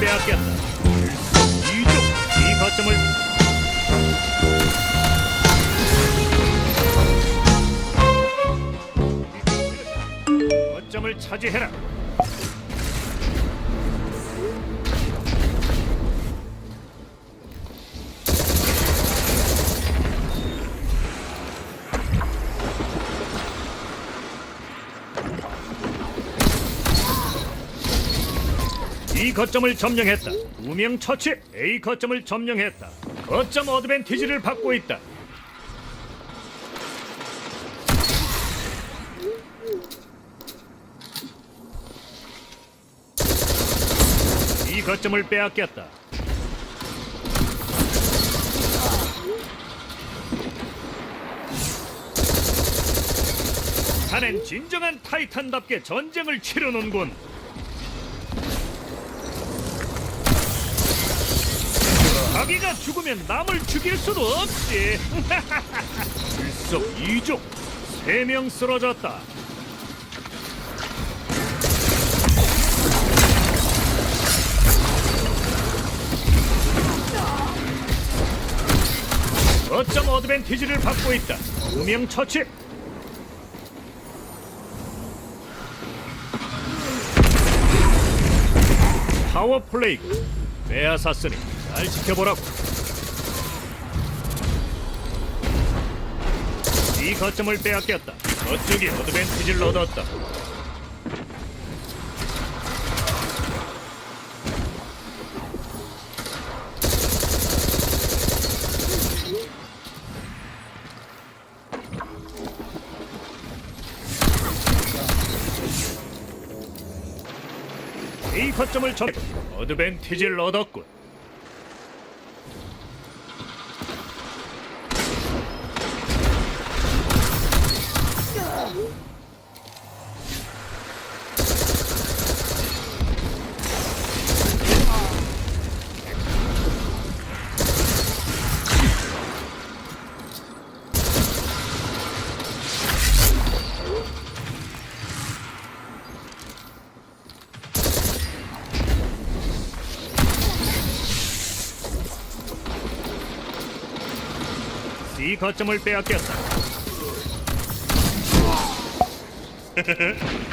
빼앗겼다. 이쪽 이 거점을 거점을 차지해라. 이 거점을 점령했다. 우명 처치 A 거점을 점령했다. 거점 어드밴티지를 받고 있다. 이 거점을 빼앗겼다. 자넨 진정한 타이탄답게 전쟁을 치르는군. 자기가 죽으면 남을 죽일 수도 없지. 일석이조 세 명 쓰러졌다. 어쩜 어드밴티지를 받고 있다. 두명 처치. 파워 플레이고 빼앗았으니 잘 지켜보라고. 이 거점을 빼앗겼다. 저쪽이 어드밴티지를 얻었다. 이 거점을 점 어드밴티지를 얻었군. 이 거점을 빼앗겼다.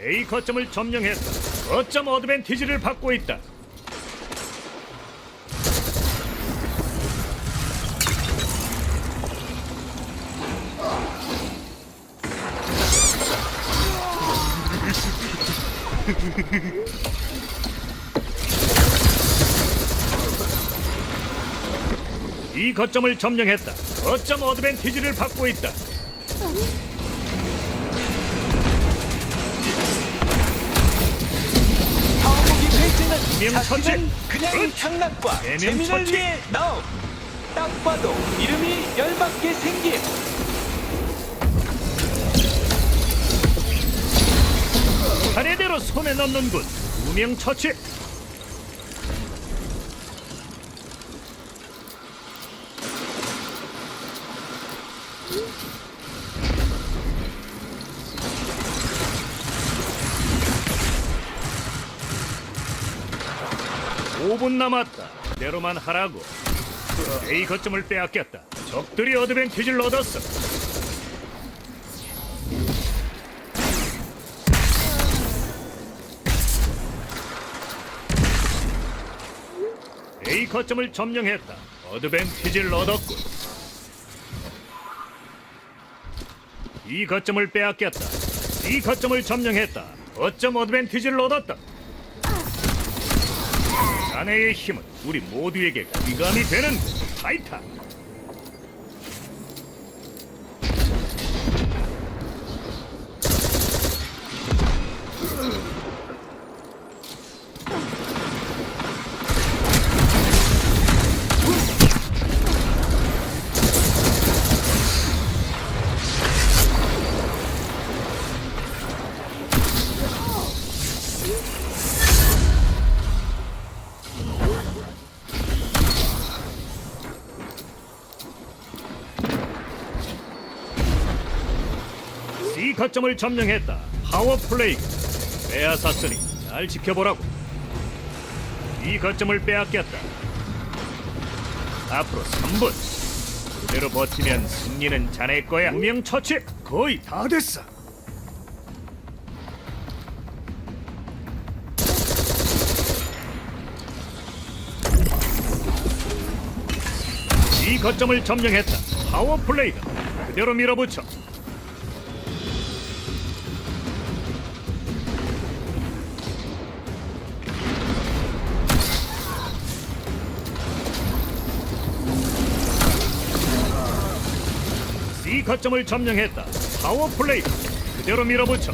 A 거점을 점령했다. 거점 어드밴티지를 받고 있다. 이 거점을 점령했다. 거점 어드밴티지를 받고 있다. 이명 처치. 자신은 그냥. 장난과 이명 재미를. 위해 나옴 딱 봐도 이름이 열받게 생김 차례대로 손에 넣는군. 우명 처치. 오 분 남았다. 대로만 하라고. A 거점을 빼앗겼다. 적들이 어드밴티지를 얻었어. 거점을 점령했다. 어드밴티지를 얻었군. 이 거점을 빼앗겼다. 이 거점을 점령했다. 거점 어드밴티지를 얻었다. 자네의 힘은 우리 모두에게 귀감이 되는 타이탄. 거점을 점령했다. 파워 플레이. 빼앗았으니 잘 지켜보라고. 이 거점을 빼앗겼다. 앞으로 3분. 그대로 버티면 승리는 자네 거야. 무명 처치 거의 다 됐어. 이 거점을 점령했다. 파워 플레이다. 그대로 밀어붙여. C 거점을 점령했다. 파워 플레이. 그대로 밀어붙여.